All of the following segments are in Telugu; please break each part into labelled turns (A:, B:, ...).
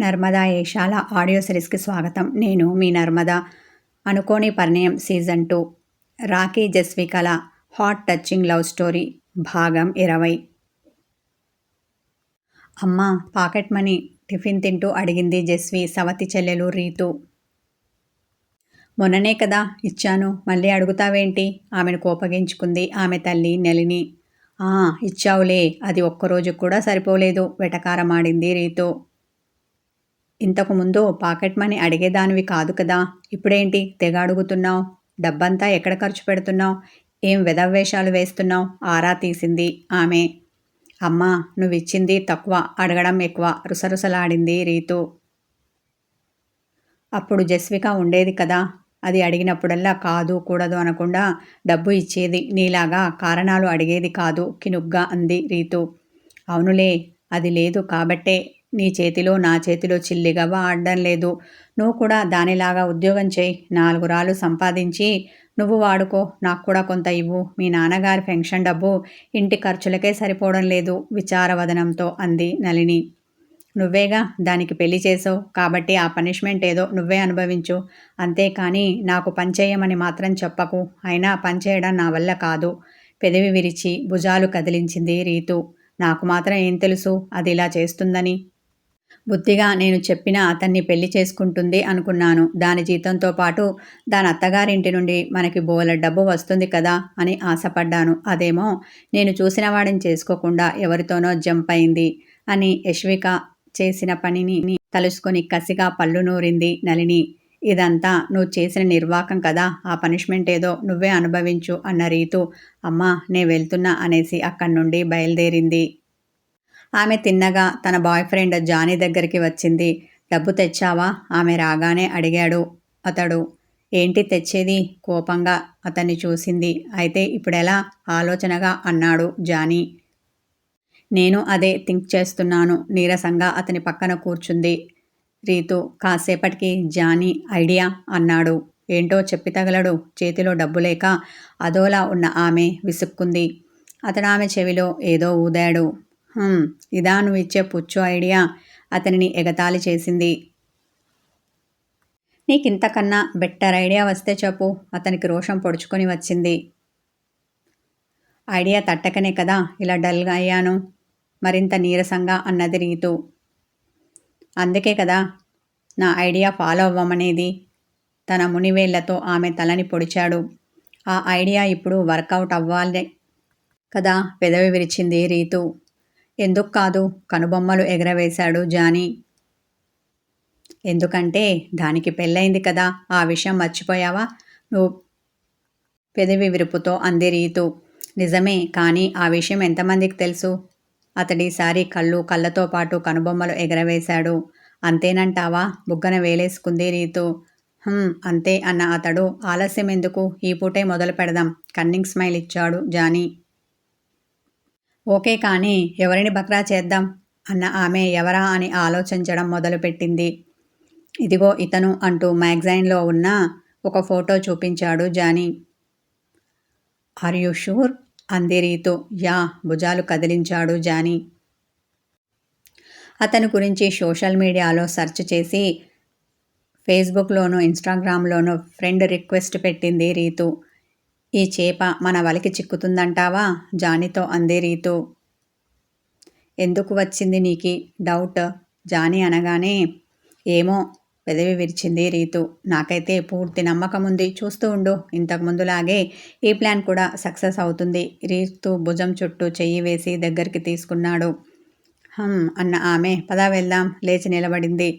A: నర్మదా ఏషాల ఆడియో సిరీస్కి స్వాగతం. నేను మీ నర్మదా. అనుకోని పరిణయం సీజన్ టూ. రాఖీ జస్వికల హాట్ టచింగ్ లవ్ స్టోరీ భాగం ఇరవై. అమ్మ పాకెట్ మనీ టిఫిన్ తింటూ అడిగింది జస్వి సవతి చెల్లెలు రీతు. మొన్ననే కదా ఇచ్చాను మళ్ళీ అడుగుతావేంటి? ఆమెను కోపగించుకుంది ఆమె తల్లి నెలిని. ఇచ్చావులే అది ఒక్కరోజు కూడా సరిపోలేదు వెటకారమాడింది రీతు. ఇంతకు ముందు పాకెట్ మనీ అడిగేదానివి కాదు కదా. ఇప్పుడేంటి తెగ అడుగుతున్నావు? డబ్బంతా ఎక్కడ ఖర్చు పెడుతున్నావు? ఏం వెదవేషాలు వేస్తున్నావు? ఆరా తీసింది ఆమె. అమ్మా నువ్విచ్చింది తక్కువ అడగడం ఎక్కువ రుసరుసలాడింది రీతు. అప్పుడు జస్విక ఉండేది కదా. అది అడిగినప్పుడల్లా కాదు కూడదు అనకుండా డబ్బు ఇచ్చేది నీలాగా కారణాలు అడిగేది కాదు కినుగ్గా అంది రీతు. అవునులే అది లేదు కాబట్టే నీ చేతిలో నా చేతిలో చిల్లిగవ్వ ఆడడం లేదు. నువ్వు కూడా దానిలాగా ఉద్యోగం చేయి. నాలుగు రాళ్ళు సంపాదించి నువ్వు వాడుకో. నాకు కూడా కొంత ఇవ్వు. మీ నాన్నగారి పెన్షన్ డబ్బు ఇంటి ఖర్చులకే సరిపోవడం లేదు. విచారవదనంతో అంది నలిని నువ్వేగా దానికి పెళ్ళి చేసావు కాబట్టి ఆ పనిష్మెంట్ ఏదో నువ్వే అనుభవించు. అంతేకాని నాకు పనిచేయమని మాత్రం చెప్పకు. అయినా పనిచేయడం నా వల్ల కాదు. పెదవి విరిచి భుజాలు కదిలించింది రీతు. నాకు మాత్రం ఏం తెలుసు? అది ఇలా చేస్తుందని. బుద్ధిగా నేను చెప్పిన అతన్ని పెళ్ళి చేసుకుంటుంది అనుకున్నాను. దాని జీతంతో పాటు దాని అత్తగారింటి నుండి మనకి బోల డబ్బు వస్తుంది కదా అని ఆశపడ్డాను. అదేమో నేను చూసిన వాడిని చేసుకోకుండా ఎవరితోనో జంప్ అయింది అని యశ్విక చేసిన పనిని తలుసుకొని కసిగా పళ్ళు నూరింది నలిని ఇదంతా నువ్వు చేసిన నిర్వాకం కదా ఆ పనిష్మెంట్ ఏదో నువ్వే అనుభవించు అన్న రీతు. అమ్మా నే వెళ్తున్నా అనేసి అక్కడి నుండి బయలుదేరింది. ఆమె తిన్నగా తన బాయ్ ఫ్రెండ్ జానీ దగ్గరికి వచ్చింది. డబ్బు తెచ్చావా? ఆమె రాగానే అడిగాడు. అతడు ఏంటి తెచ్చేది? కోపంగా అతన్ని చూసింది. అయితే ఇప్పుడెలా? ఆలోచనగా అన్నాడు జానీ. నేను అదే థింక్ చేస్తున్నాను. నీరసంగా అతని పక్కన కూర్చుంది. రీతు కాసేపటికి జానీ ఐడియా అన్నాడు. ఏంటో చెప్పి తగలడు. చేతిలో డబ్బు లేక అదోలా ఉన్న ఆమె విసుక్కుంది. అతను ఆమె చెవిలో ఏదో ఊదాడు. ఇదా నువ్వు ఇచ్చే పుచ్చు ఐడియా. అతనిని ఎగతాళి చేసింది. నీకింతకన్నా బెటర్ ఐడియా వస్తే చెప్పు. అతనికి రోషం పొడుచుకొని వచ్చింది. ఐడియా తట్టకనే కదా ఇలా డల్గా అయ్యాను. మరింత నీరసంగా అన్నది రీతు. అందుకే కదా నా ఐడియా ఫాలో అవ్వమనేది. తన మునివేళ్ళతో ఆమె తలని పొడిచాడు. ఆ ఐడియా ఇప్పుడు వర్కౌట్ అవ్వాలి కదా పెదవి విరిచింది రీతు. ఎందుకు కాదు? కనుబొమ్మలు ఎగరవేశాడు జానీ. ఎందుకంటే దానికి పెళ్ళైంది కదా ఆ విషయం మర్చిపోయావా? నువ్వు పెదవి విరుపుతో అంది రీతు. నిజమే కానీ ఆ విషయం ఎంతమందికి తెలుసు? అతడిసారి కళ్ళు కళ్ళతో పాటు కనుబొమ్మలు ఎగరవేశాడు. అంతేనంటావా? బుగ్గన వేలేసుకుంది రీతు. అంతే అన్న అతడు. ఆలస్యం ఎందుకు ఈ పూటే మొదలు పెడదాం కన్నింగ్ స్మైల్ ఇచ్చాడు జానీ. ఓకే కానీ ఎవరిని బక్రా చేద్దాం? అన్న ఆమె ఎవరా అని ఆలోచించడం మొదలుపెట్టింది. ఇదిగో ఇతను అంటూ మ్యాగజైన్లో ఉన్న ఒక ఫోటో చూపించాడు జానీ. ఆర్ యు షూర్ అంది రీతు. యా భుజాలు కదిలించాడు జానీ. అతని గురించి సోషల్ మీడియాలో సెర్చ్ చేసి ఫేస్బుక్లోనూ ఇన్స్టాగ్రామ్లోనూ ఫ్రెండ్ రిక్వెస్ట్ పెట్టింది రీతు. ఈ చేప మన వలికి చిక్కుతుందంటావా? జానీతో అందే రీతు. ఎందుకు వచ్చింది నీకి డౌట్? జానీ అనగానే ఏమో పెదవి విరిచింది రీతు. నాకైతే పూర్తి నమ్మకం ఉంది. చూస్తూ ఉండు. ఇంతకు ముందులాగే ఈ ప్లాన్ కూడా సక్సెస్ అవుతుంది. రీతు భుజం చుట్టూ చెయ్యి వేసి దగ్గరికి తీసుకున్నాడు. హమ్ అన్న ఆమె పదా వెళ్దాం. లేచి నిలబడింది.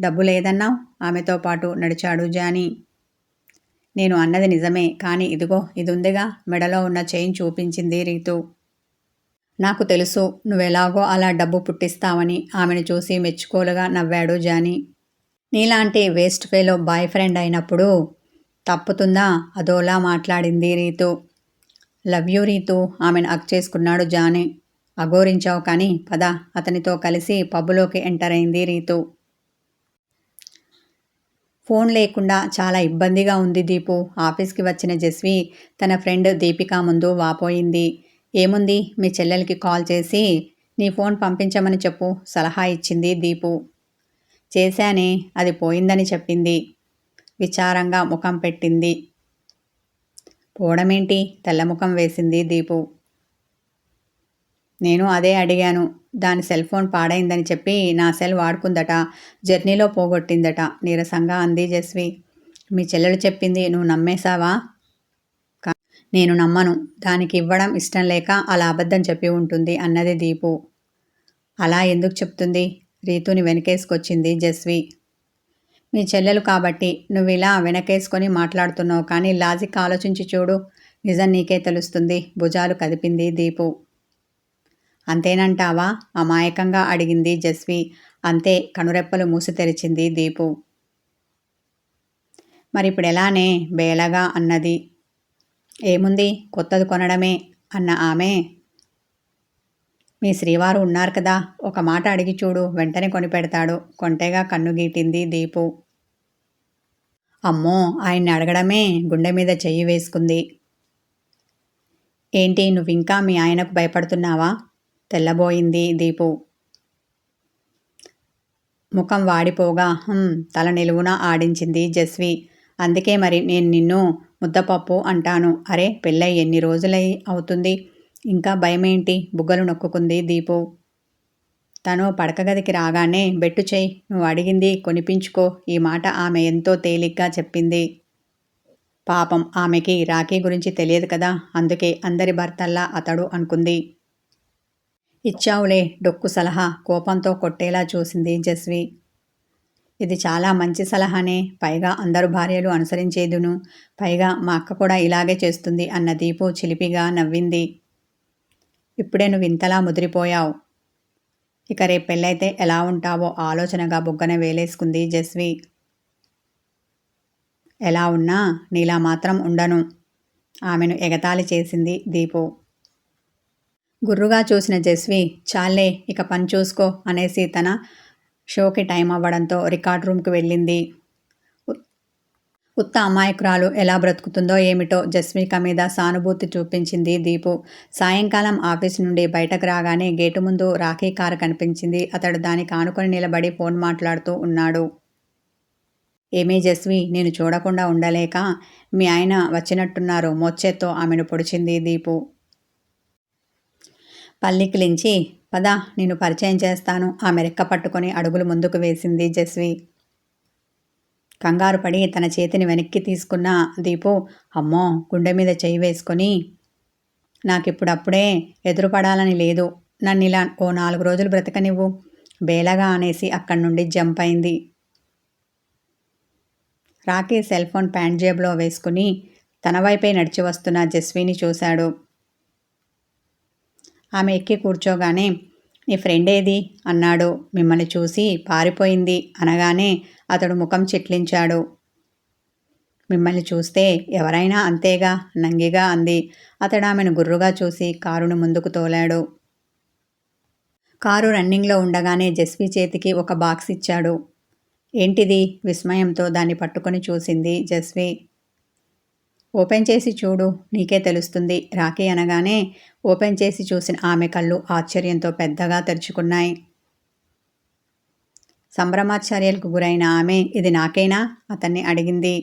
A: డబ్బు లేదన్నావు? ఆమెతో పాటు నడిచాడు జానీ. నేను అన్నది నిజమే. కానీ ఇదిగో ఇది ఉందిగా మెడలో ఉన్న చైన్ చూపించింది రీతు. నాకు తెలుసు నువ్వెలాగో అలా డబ్బు పుట్టిస్తావని ఆమెను చూసి మెచ్చుకోలుగా నవ్వాడు జానీ. నీలాంటి వేస్ట్ ఫేలో బాయ్ ఫ్రెండ్ అయినప్పుడు తప్పుతుందా? అదోలా మాట్లాడింది రీతు. లవ్ యూ రీతు ఆమెను అక్ చేసుకున్నాడు జానీ. అఘోరించావు కానీ పద అతనితో కలిసి పబ్బులోకి ఎంటర్ అయింది రీతు. ఫోన్ లేకుండా చాలా ఇబ్బందిగా ఉంది దీపు. ఆఫీస్కి వచ్చిన జస్వి తన ఫ్రెండ్ దీపిక ముందు వాపోయింది. ఏముంది? మీ చెల్లెలకి కాల్ చేసి నీ ఫోన్ పంపించమని చెప్పు సలహా ఇచ్చింది దీపు. చేశానే అది పోయిందని చెప్పింది. విచారంగా ముఖం పెట్టింది. పోవడమేంటి? తెల్లముఖం వేసింది దీపు. నేను అదే అడిగాను. దాని సెల్ ఫోన్ పాడైందని చెప్పి నా సెల్ వాడుకుందట జర్నీలో పోగొట్టిందట. నీరసంగా అంది జస్వి. మీ చెల్లెలు చెప్పింది నువ్వు నమ్మేశావా? నేను నమ్మను. దానికి ఇవ్వడం ఇష్టం లేక అలా అబద్ధం చెప్పి ఉంటుంది అన్నది దీపు. అలా ఎందుకు చెప్తుంది? రీతుని వెనకేసుకొచ్చింది జస్వి. మీ చెల్లెలు కాబట్టి నువ్వు ఇలా వెనకేసుకొని మాట్లాడుతున్నావు కానీ లాజిక్ ఆలోచించి చూడు. నిజం నీకే తెలుస్తుంది. భుజాలు కదిపింది దీపు. అంతేనంటావా? అమాయకంగా అడిగింది జస్వి. అంతే కనురెప్పలు మూసి తెరిచింది దీపు. మరిప్పుడు ఎలానే బేలగా అన్నది. ఏముంది? కొత్తది కొనడమే అన్న ఆమె. మీ శ్రీవారు ఉన్నారు కదా? ఒక మాట అడిగి చూడు. వెంటనే కొనిపెడతాడు. కొంటెగా కన్ను గీటింది దీపు. అమ్మో! ఆయన్ని అడగడమే గుండె మీద చెయ్యి వేసుకుంది. ఏంటి నువ్వింకా మీ ఆయనకు భయపడుతున్నావా? తెల్లబోయింది దీపు. ముఖం వాడిపోగా తల నిలువున ఆడించింది జస్వి. అందుకే మరి నేను నిన్ను ముద్దపప్పు అంటాను. అరే పెళ్ళై ఎన్ని రోజులై అవుతుంది? ఇంకా భయమేంటి? బుగ్గలు నొక్కుకుంది దీపు. తను పడకగదికి రాగానే బెట్టు చెయ్యి నువ్వు అడిగింది కొనిపించుకో. ఈ మాట ఆమె ఎంతో తేలిగ్గా చెప్పింది. పాపం ఆమెకి రాఖీ గురించి తెలియదు కదా. అందుకే అందరి భర్తల్లా అతడు అనుకుంది. ఇచ్చావులే డొక్కు సలహా. కోపంతో కొట్టేలా చూసింది జస్వి. ఇది చాలా మంచి సలహానే. పైగా అందరు భార్యలు అనుసరించేదును. పైగా మా అక్క కూడా ఇలాగే చేస్తుంది అన్న దీపు చిలిపిగా నవ్వింది. ఇప్పుడే నువ్వు ఇంతలా ముదిరిపోయావు. ఇక రేపు పెళ్ళైతే ఎలా ఉంటావో ఆలోచనగా బుగ్గన వేలేసుకుంది జస్వి. ఎలా ఉన్నా నీలా మాత్రం ఉండను. ఆమెను ఎగతాళి చేసింది దీపు. గుర్రుగా చూసిన జస్వి చాలే ఇక పని చూసుకో అనేసి తన షోకి టైం అవ్వడంతో రికార్డ్ రూమ్కి వెళ్ళింది. ఉత్త అమాయకురాలు ఎలా బ్రతుకుతుందో ఏమిటో జస్మిక మీద సానుభూతి చూపించింది దీపు. సాయంకాలం ఆఫీస్ నుండి బయటకు రాగానే గేటు ముందు రాఖీ కారు కనిపించింది. అతడు దానికి ఆనుకొని నిలబడి ఫోన్ మాట్లాడుతూ ఉన్నాడు. ఏమీ జస్వి నేను చూడకుండా ఉండలేక మీ ఆయన వచ్చినట్టున్నారు. మొచ్చెతో ఆమెను పొడిచింది దీపు. పల్లికిలించి పద నేను పరిచయం చేస్తాను. ఆమె రెక్క పట్టుకొని అడుగులు ముందుకు వేసింది జస్వి. కంగారు పడి తన చేతిని వెనక్కి తీసుకున్న దీపు అమ్మో గుండె మీద చేయి వేసుకొని నాకిప్పుడప్పుడే ఎదురుపడాలని లేదు. నన్ను ఇలా ఓ నాలుగు రోజులు బ్రతకనివ్వు. బేలగా అనేసి అక్కడి నుండి జంప్ అయింది. రాకీ సెల్ ఫోన్ ప్యాంట్ జేబులో వేసుకుని తన వైపే నడిచి వస్తున్న జస్విని చూశాడు. ఆమె ఎక్కి కూర్చోగానే నీ ఫ్రెండ్ ఏది? అన్నాడు. మిమ్మల్ని చూసి పారిపోయింది అనగానే అతడు ముఖం చిట్లించాడు. మిమ్మల్ని చూస్తే ఎవరైనా అంతేగా? నంగిగా అంది. అతడు ఆమెను గుర్రుగా చూసి కారును ముందుకు తోలాడు. కారు రన్నింగ్లో ఉండగానే జస్వి చేతికి ఒక బాక్స్ ఇచ్చాడు. ఏంటిది? విస్మయంతో దాన్ని పట్టుకొని చూసింది జస్వి. ఓపెన్ చేసి చూడు నీకే తెలుస్తుంది. రాఖీ అనగానే ఓపెన్ చేసి చూసిన ఆమె కళ్ళు ఆశ్చర్యంతో పెద్దగా తెరుచుకున్నాయి. సంభ్రమాశ్చర్యాలకు గురైన ఆమె ఇది నాకేనా? అతన్ని అడిగింది.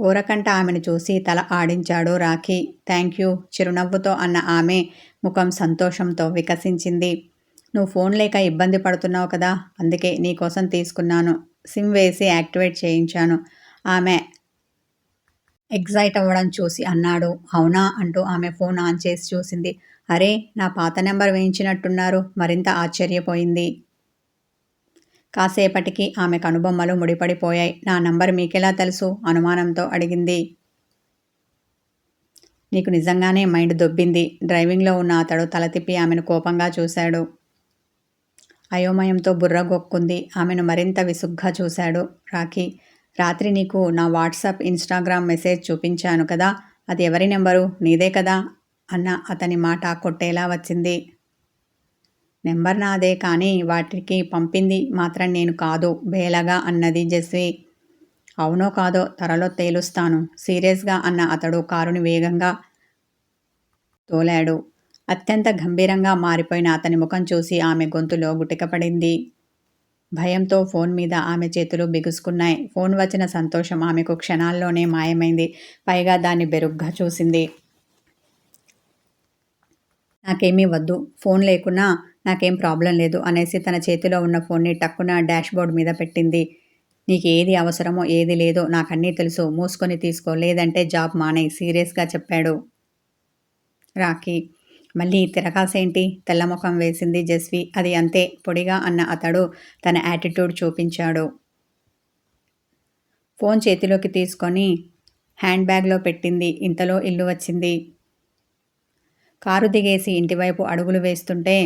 A: ఊరకంట ఆమెను చూసి తల ఆడించాడు రాఖీ. థ్యాంక్ యూ చిరునవ్వుతో అన్న ఆమె ముఖం సంతోషంతో వికసించింది. నువ్వు ఫోన్ లేక ఇబ్బంది పడుతున్నావు కదా అందుకే నీకోసం తీసుకున్నాను. సిమ్ వేసి యాక్టివేట్ చేయించాను. ఆమె ఎగ్జైట్ అవ్వడం చూసి అన్నాడు. అవునా? అంటూ ఆమె ఫోన్ ఆన్ చేసి చూసింది. అరే నా పాత నెంబర్ వేయించినట్టున్నారు. మరింత ఆశ్చర్యపోయింది. కాసేపటికి ఆమె కనుబొమ్మలు ముడిపడిపోయాయి. నా నంబర్ మీకెలా తెలుసు? అనుమానంతో అడిగింది. నీకు నిజంగానే మైండ్ దొబ్బింది. డ్రైవింగ్లో ఉన్న అతడు తల తిప్పి ఆమెను కోపంగా చూశాడు. అయోమయంతో బుర్ర గొక్కుంది. ఆమెను మరింత విసుగ్గా చూశాడు. రాఖీ రాత్రి నీకు నా వాట్సాప్ ఇన్స్టాగ్రామ్ మెసేజ్ చూపించాను కదా అది ఎవరి నెంబరు? నీదే కదా? అన్న అతని మాట కొట్టేలా వచ్చింది. నెంబర్ నాదే కానీ వాటికి పంపింది మాత్రం నేను కాదు బేలగా అన్నది జస్వి. అవునో కాదో త్వరలో తేలుస్తాను సీరియస్గా అన్న అతడు కారుని వేగంగా తోలాడు. అత్యంత గంభీరంగా మారిపోయిన అతని ముఖం చూసి ఆమె గొంతులో గుటికపడింది భయంతో ఫోన్ మీద ఆమె చేతులు బిగుసుకున్నాయి. ఫోన్ వచ్చిన సంతోషం ఆమెకు క్షణాల్లోనే మాయమైంది. పైగా దాన్ని బెరుగ్గా చూసింది. నాకేమీ వద్దు. ఫోన్ లేకున్నా నాకేం ప్రాబ్లం లేదు అనేసి తన చేతిలో ఉన్న ఫోన్ని టక్కున డాష్ బోర్డ్ మీద పెట్టింది. నీకు ఏది అవసరమో ఏది లేదో నాకన్నీ తెలుసు. మూసుకొని తీసుకో. లేదంటే జాబ్ మానే సీరియస్గా చెప్పాడు రాఖీ. మళ్ళీ తిరగాసేంటి తెల్లముఖం వేసింది జస్వి. అది అంతే పొడిగా అన్న అతడు తన యాటిట్యూడ్ చూపించాడు. ఫోన్ చేతిలోకి తీసుకొని హ్యాండ్ బ్యాగ్లో పెట్టింది. ఇంతలో ఇల్లు వచ్చింది. కారు దిగేసి ఇంటివైపు అడుగులు వేస్తుంటే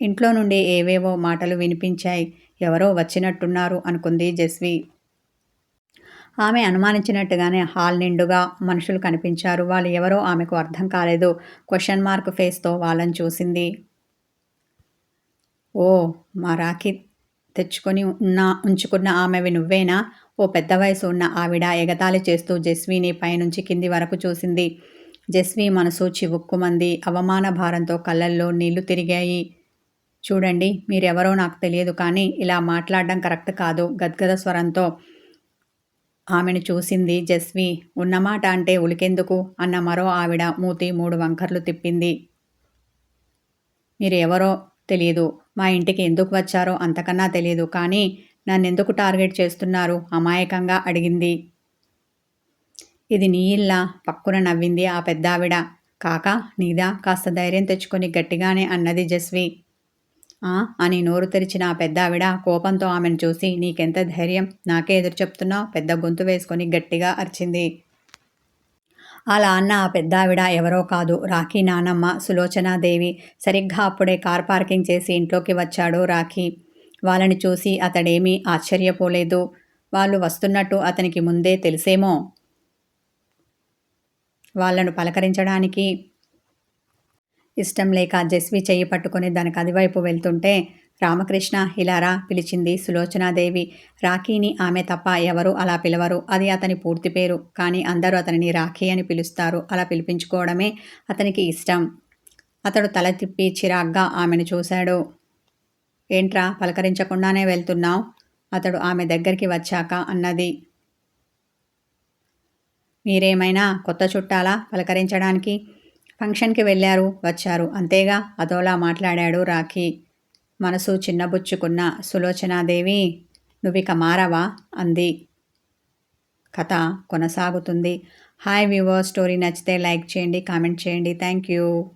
A: ఇంట్లో నుండి ఏవేవో మాటలు వినిపించాయి. ఎవరో వచ్చినట్టున్నారు అనుకుంది జస్వి. ఆమె అనుమానించినట్టుగానే హాల్ నిండుగా మనుషులు కనిపించారు. వాళ్ళు ఎవరో ఆమెకు అర్థం కాలేదు. క్వశ్చన్ మార్క్ ఫేస్తో వాళ్ళని చూసింది. ఓ మా రాఖీ తెచ్చుకొని ఉన్న ఉంచుకున్న ఆమెవి నువ్వేనా? ఓ పెద్ద వయసు ఉన్న ఆవిడ ఎగతాళి చేస్తూ జస్వీని పైనుంచి కింది వరకు చూసింది. జస్వి మనసు చివుక్కుమంది. అవమాన భారంతో కళ్ళల్లో నీళ్ళు తిరిగాయి. చూడండి మీరెవరో నాకు తెలియదు కానీ ఇలా మాట్లాడడం కరెక్ట్ కాదు. గద్గద స్వరంతో ఆమెను చూసింది జస్వి. ఉన్నమాట అంటే ఉలికెందుకు? అన్న మరో ఆవిడ మూతి మూడు వంకర్లు తిప్పింది. మీరు ఎవరో తెలియదు మా ఇంటికి ఎందుకు వచ్చారో అంతకన్నా తెలియదు కానీ నన్నెందుకు టార్గెట్ చేస్తున్నారు? అమాయకంగా అడిగింది. ఇది నీ ఇల్లా? పక్కున నవ్వింది ఆ పెద్దావిడ. కాక నీదా? కాస్త ధైర్యం తెచ్చుకొని గట్టిగానే అన్నది జస్వి. అని నోరు తెరిచిన ఆ పెద్దావిడ కోపంతో ఆమెను చూసి నీకెంత ధైర్యం? నాకే ఎదురు చెప్తున్నావు? పెద్ద గొంతు వేసుకొని గట్టిగా అరిచింది. అలా అన్న ఆ పెద్దావిడ ఎవరో కాదు. రాఖీ నానమ్మ సులోచనాదేవి సరిగ్గా అప్పుడే కార్ పార్కింగ్ చేసి ఇంట్లోకి వచ్చాడు రాఖీ. వాళ్ళని చూసి అతడేమీ ఆశ్చర్యపోలేదు. వాళ్ళు వస్తున్నట్టు అతనికి ముందే తెలిసేమో? వాళ్ళను పలకరించడానికి ఇష్టం లేక జస్వి చెయ్యి పట్టుకుని దానికి అదివైపు వెళ్తుంటే రామకృష్ణ హిలారా పిలిచింది సులోచనాదేవి. రాఖీని ఆమె తప్ప ఎవరు అలా పిలవరు. అది అతని పూర్తి పేరు. కానీ అందరూ అతనిని రాఖీ అని పిలుస్తారు. అలా పిలిపించుకోవడమే అతనికి ఇష్టం. అతడు తల తిప్పి చిరాగ్గా ఆమెను చూశాడు. ఏంట్రా పలకరించకుండానే వెళ్తున్నావు? అతడు ఆమె దగ్గరికి వచ్చాక అన్నది. మీరేమైనా కొత్త చుట్టాలా పలకరించడానికి? ఫంక్షన్కి వెళ్ళారు వచ్చారు. అంతేగా అదోలా మాట్లాడాడు రాఖీ. మనసు చిన్నబుచ్చుకున్న సులోచనాదేవి నువ్విక మారవా? అంది. కథ కొనసాగుతుంది. హాయ్ వ్యూవర్ స్టోరీ నచ్చితే లైక్ చేయండి కామెంట్ చేయండి. Thank you.